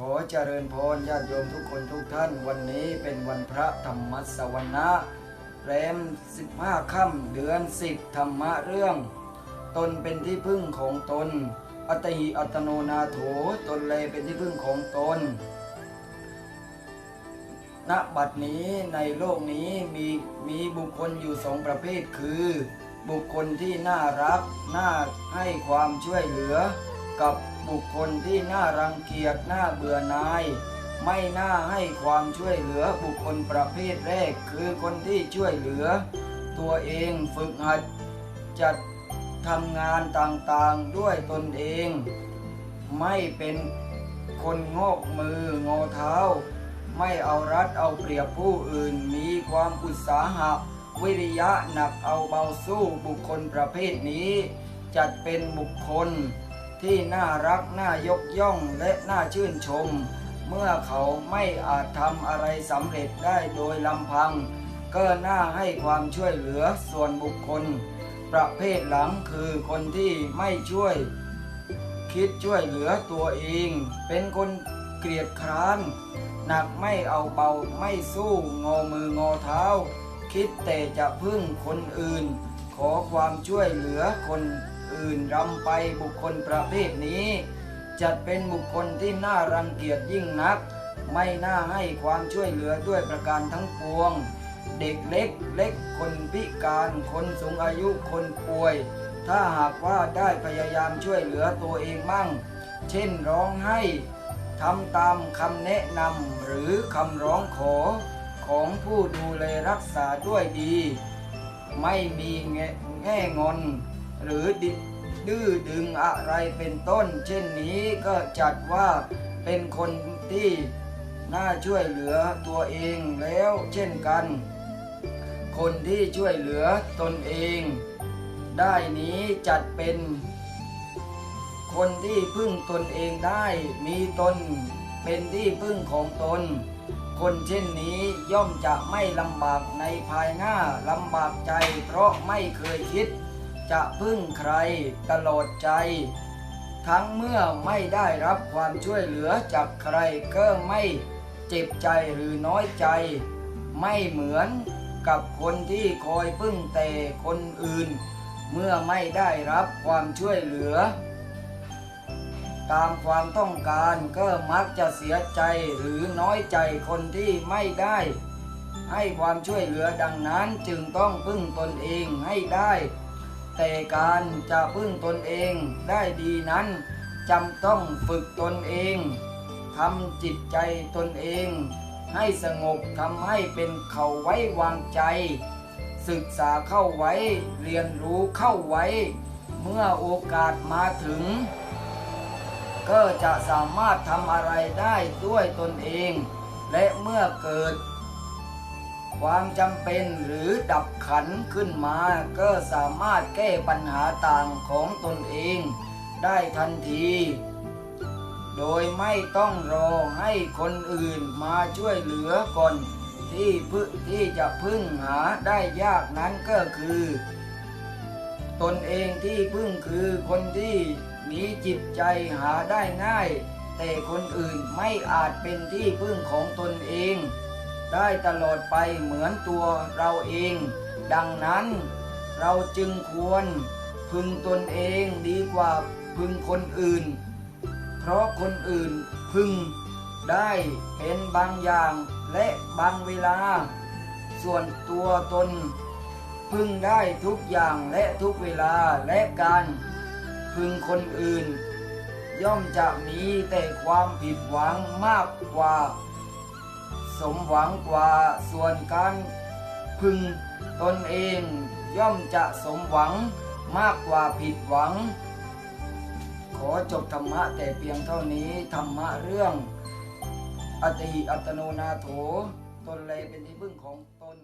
ขอเจริญพรญาติโยมทุกคนทุกท่าน วันนี้เป็นวันพระธรรมสวนะแรม 15 ค่ำเดือน 10 ธรรมะเรื่อง ตนเป็นที่พึ่งของตน อัตหิอัตโนนาโถตนเลยเป็นที่พึ่งของตน ณ บัดนี้ในโลกนี้มีมีบุคคลอยู่สองประเภทคือ บุคคลที่น่ารัก น่าให้ความช่วยเหลือกับ บุคคลที่น่ารังเกียจน่าเบื่อหน่าย ไม่น่าให้ความช่วยเหลือบุคคลประเภทแรก คือคนที่ช่วยเหลือ ตัวเองฝึกหัดจัดทำงานต่างๆด้วยตนเอง ไม่เป็นคนงอกมืองอเท้า ไม่เอารัดเอาเปรียบผู้อื่นมีความอุตสาหะ วิริยะหนักเอาเบาสู้บุคคลประเภทนี้ จัดเป็นบุคคล ที่น่ารักน่ายกย่องและน่าชื่นชม เมื่อเขาไม่อาจทำอะไรสำเร็จได้โดยลำพัง ก็น่าให้ความช่วยเหลือส่วนบุคคล ประเภทหลังคือคนที่ไม่ช่วย คิดช่วยเหลือตัวเอง เป็นคนเกลียดคร้าน หนักไม่เอาเบาไม่สู้งอมืองอเท้า คิดแต่จะพึ่งคนอื่น ขอความช่วยเหลือคน อื่นรำไปบุคคลประเภทนี้ จัดเป็นบุคคลที่น่ารังเกียจยิ่งนัก ไม่น่าให้ความช่วยเหลือด้วยประการทั้งปวง เด็กเล็กเล็กคนพิการคนสูงอายุคนป่วย ถ้าหากว่าได้พยายามช่วยเหลือตัวเองมั่ง เช่นร้องให้ทำตามคำแนะนำหรือคำร้องขอของผู้ดูแลรักษาด้วยดี ไม่มีแงแง่งอน หรือดดื้อดึงอะไรเป็นต้น เช่นนี้ก็จัดว่าเป็นคนที่น่าช่วยเหลือตัวเองแล้วเช่นกัน คนที่ช่วยเหลือตนเอง ได้นี้จัดเป็น คนที่พึ่งตนเองได้มีตนเป็นที่พึ่งของตน คนเช่นนี้ย่อมจะไม่ลำบากในภายหน้าลำบากใจเพราะไม่เคยคิด จะพึ่งใครตลอดใจ ทั้งเมื่อไม่ได้รับความช่วยเหลือจากใครก็ไม่เจ็บใจหรือน้อยใจ ไม่เหมือนกับคนที่คอยพึ่งแต่คนอื่น เมื่อไม่ได้รับความช่วยเหลือ ตามความต้องการก็มักจะเสียใจหรือน้อยใจคนที่ไม่ได้ ให้ความช่วยเหลือดังนั้นจึงต้องพึ่งตนเองให้ได้ แต่การจะพึ่งตนเองได้ดีนั้นจำต้องฝึกตนเองทำจิตใจตนเอง ให้สงบทำให้เป็นเขาไว้วางใจ ศึกษาเข้าไว้เรียนรู้เข้าไว้ เมื่อโอกาสมาถึง ก็จะสามารถทำอะไรได้ด้วยตนเอง และเมื่อเกิด ความจำเป็นหรือดับขันขึ้นมา ก็สามารถแก้ปัญหาต่างของตนเองได้ทันที โดยไม่ต้องรอให้คนอื่นมาช่วยเหลือก่อนที่พึ่ที่จะพึ่งหาได้ยากนั้นก็คือ ตนเองที่พึ่งคือคนที่มีจิตใจหาได้ง่าย แต่คนอื่นไม่อาจเป็นที่พึ่งของตนเอง ได้ตลอดไปเหมือนตัวเราเอง ดังนั้นเราจึงควรพึงตนเองดีกว่าพึงคนอื่น เพราะคนอื่นพึงได้เป็นบางอย่างและบางเวลา ส่วนตัวตน พึงได้ทุกอย่างและทุกเวลาและการพึงคนอื่น ย่อมจะมีแต่ความผิดหวังมากกว่า สมหวังกว่าส่วนการพึงตนเองย่อมจะสมหวังมากกว่าผิดหวัง ขอจบธรรมะแต่เพียงเท่านี้ธรรมะเรื่องอัตติอัตโนนาโถตนเลยเป็นที่พึ่งของตน